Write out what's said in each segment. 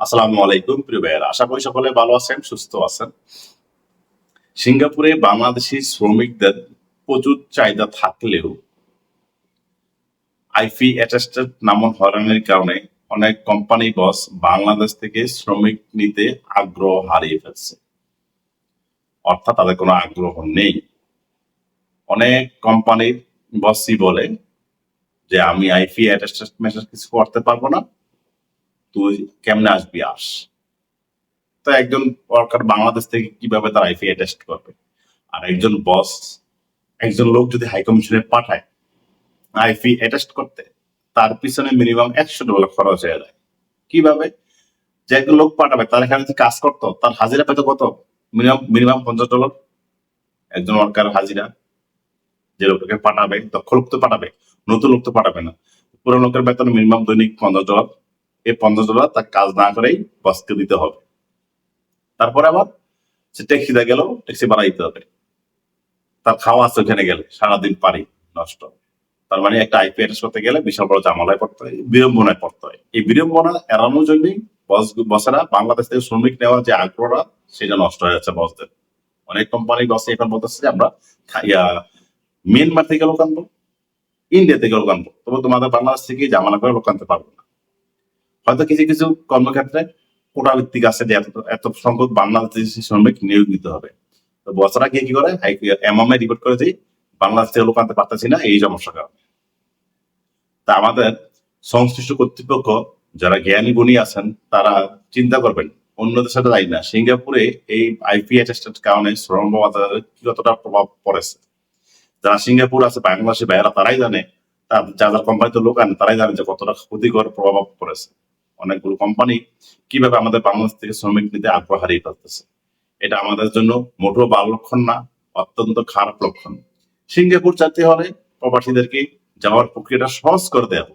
আসসালামু আলাইকুম, প্রিয় ভাইয়েরা। আশা করি সকলে ভালো আছেন, সুস্থ আছেন। সিঙ্গাপুরে বাংলাদেশি শ্রমিকদের প্রচুর চাহিদা থাকলেও আইফি অ্যাটাস্টেড নামক হয়রানির কারণে অনেক কোম্পানি বস বাংলাদেশ থেকে শ্রমিক নিতে আগ্রহ হারিয়ে ফেলছে। অর্থাৎ তাদের কোনো আগ্রহ নেই। অনেক কোম্পানির বসই বলে যে, আমি আইফি অ্যাটাস্টেড মেসেজ কিছু করতে পারব না। তুই কেমনে আসবি আস তো একজন ওয়ার্কার বাংলাদেশ থেকে কীভাবে তার আইফি অ্যাটেস্ট করবে? আর একজন বস একজন লোক যদি হাই কমিশনে পাঠায় আইফি অ্যাটেস্ট করতে, তার পিছনে মিনিমাম একশো ডলার খরচ হয়ে যায়। কীভাবে? যে একজন লোক পাঠাবে, তার এখানে কাজ করতো, তার হাজিরা পেতো কত? মিনিমাম মিনিমাম পঞ্চাশ ডলার একজন ওয়ার্কার হাজিরা, যে লোকটাকে পাঠাবে, দক্ষ লোক তো পাঠাবে, নতুন লোক তো পাঠাবে না। পুরো লোকের বেতন মিনিমাম দৈনিক পঞ্চাশ ডলার এই পঞ্চাশ ডলার তার কাজ না করেই বসকে দিতে হবে। তারপরে আবার সে ট্যাক্সিতে গেল ট্যাক্সি ভাড়া দিতে হবে। তার খাওয়া আছে ওখানে গেলে, সারাদিন পারি, নষ্ট। তার মানে একটা আইপিএস করতে গেলে বিশাল বড় জামালায় পড়তে হয়, বিড়ম্বনায় পড়তে হয়। এই বিড়ম্বনা এড়ানোর জন্যই বস বসেরা বাংলাদেশ থেকে শ্রমিক নেওয়ার যে আগ্রহটা, সেটা নষ্ট হয়ে যাচ্ছে বসদের অনেক কোম্পানি বসে এখন বলতেছে যে, আমরা মিয়ানমার থেকে লোক আনব ইন্ডিয়া থেকে লোক আনব। তবে তোমাদের বাংলাদেশ থেকে জামালা করে লোক আনতে পারব না। হয়তো কিছু কিছু কর্মক্ষেত্রে কোটা ভিত্তিক আছে যে এত এত সংখ্যক বাংলাদেশি শ্রমিক নিয়োগ দিতে হবে। তো বছরা গিয়ে কি করে? এমএমআই রিপোর্ট করে যে বাংলাদেশ লোক আনতে পারতেছি না, এই সমস্যার কারণে। তা আমাদের সংশ্লিষ্ট কর্তৃপক্ষ যারা জ্ঞানী গুণী আছেন, তারা চিন্তা করবেন, অন্য দেশে যাই না। সিঙ্গাপুরে এই আইপি অ্যাটেস্টেড কারণে শ্রম বাজারে কতটা প্রভাব পড়েছে? যারা সিঙ্গাপুর আছে, বাংলাদেশে বাইরা তারাই জানে। তার যারা কোম্পানিতে লোক আনে, তারাই জানে যে কতটা ক্ষতিকর প্রভাব পড়েছে। অনেকগুলো কোম্পানি কীভাবে আমাদের বাংলাদেশ থেকে শ্রমিক নিতে আগ্রহ হারিয়ে ফেলতেছে। এটা আমাদের জন্য মোটেও ভালো লক্ষণ না, অত্যন্ত খারাপ লক্ষণ। সিঙ্গাপুর যেতে হলে প্রবাসীদেরকে যাওয়ার প্রক্রিয়াটা সহজ করে দেওয়া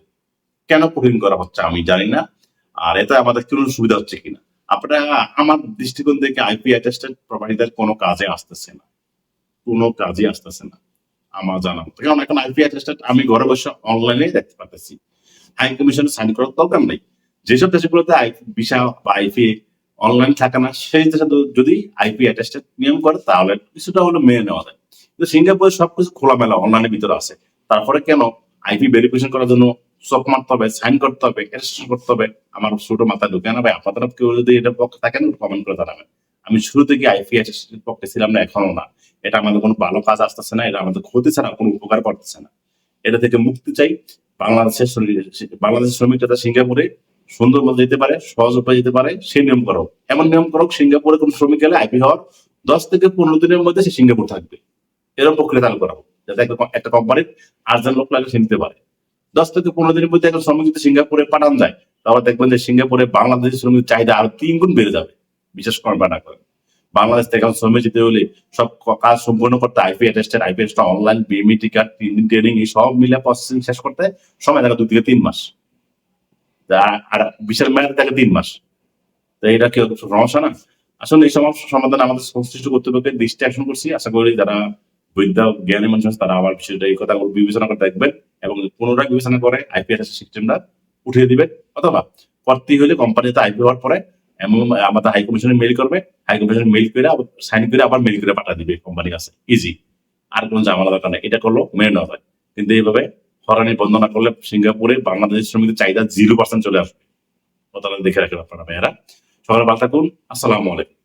কেন কঠিন করা হচ্ছে আমি জানি না, আর এতে আমাদের কোনো সুবিধা হচ্ছে কিনা? আপনারা আমার দৃষ্টিকোণ থেকে আইপি অ্যাটেস্টেড প্রবাসীদের কোনো কাজে আসতেছে না। কোনো কাজে আসতেছে না, আমার জানা মতো। কারণ এখন আইপি অ্যাটেস্টেড আমি ঘরে বসে অনলাইনে দেখতে পাচ্ছি হাই কমিশনে সাইন করার দরকার নেই। যেসব দেশগুলোতে ভিসা বা আইপি অনলাইন থাকে না, সেই দেশে যদি আইপি অ্যাটাস্টেড নিয়ম করে, তাহলে কিছুটা হলো মেনে নেওয়া যায়। কিন্তু সিঙ্গাপুরে সবকিছু খোলামেলা অনলাইনের ভিতরে আছে। তারপরে কেন আইপি ভেরিফিকেশন করার জন্য চক মারতে হবে সাইন করতে হবে রেজিস্ট্রেশন করতে হবে? আমার ছোট মাথায় ঢুকে না ভাই? আপনাদের কেউ যদি এটা পক্ষে থাকেন কমেন্ট করে জানাবেন। আমি শুরু থেকে আইপি অ্যাটেস্টেড পক্ষে ছিলাম না এখনও না। এটা আমাদের কোনো ভালো কাজ আসতেছে না, এটা আমাদের ক্ষতি ছাড়া কোনো উপকার করতেছে না। এটা থেকে মুক্তি চাই। বাংলাদেশের বাংলাদেশের শ্রমিক যাতে সিঙ্গাপুরে সুন্দর মতো যেতে পারে, সহজ উপায় যেতে পারে, সেই নিয়ম করো। এমন নিয়ম করো, সিঙ্গাপুরে কোন শ্রমিক গেলে আইপি হওয়ার দশ থেকে পনেরো দিনের মধ্যে সে সিঙ্গাপুর থাকবে। এরকম প্রক্রিয়া চালু করা যাতে একটা কোম্পানির আটজন লোক লাগে সে নিতে পারে। দশ থেকে পনেরো দিনের মধ্যে একটা শ্রমিক যদি সিঙ্গাপুরে পাঠানো যায়, তাহলে দেখবেন যে সিঙ্গাপুরে বাংলাদেশের শ্রমিক চাহিদা আরও তিন গুণ বেড়ে যাবে, বিশেষ করে না করে। বাংলাদেশ থেকে এখন শ্রমিক যেতে হলে সব কাজ সম্পূর্ণ করতে IP attested IP online BME টিকার ট্রেনিং এই সব মিলে প্রসেসিং শেষ করতে সময় লাগে দু থেকে তিন মাস। বিশাল মেয়াদ থাকে তিন মাস। তো এটা কি সমস্যা না? আসলে এই সমস্যা সমাধান আমাদের সংশ্লিষ্ট কর্তৃপক্ষের দৃষ্টি আকর্ষণ করছি। আশা করি যারা জ্ঞানী মানুষ তারা আবার বিষয়টা এই বিবেচনা করে দেখবেন এবং পুনরায় বিবেচনা করে সিস্টেমটা উঠিয়ে অথবা করতেই হলে কোম্পানিতে আইপি হওয়ার পরে এমন আমাদের হাই মেইল করবে। হাই মেইল করে সাইন করে আবার মেইল করে পাঠিয়ে দিবে কোম্পানির কাছে। ইজি আর কোনো ঝামেলা দরকার নেই। এটা করল মেনে নেওয়া যায়। কিন্তু এইভাবে হরানি বন্ধ না করলে সিঙ্গাপুরে বাংলাদেশের শ্রমিকদের চাহিদা জিরো পার্সেন্ট চলে আসবে। দেখে রাখেন আপনারা ভাইয়েরা। সকালে ভালো থাকুন। আসসালামু আলাইকুম।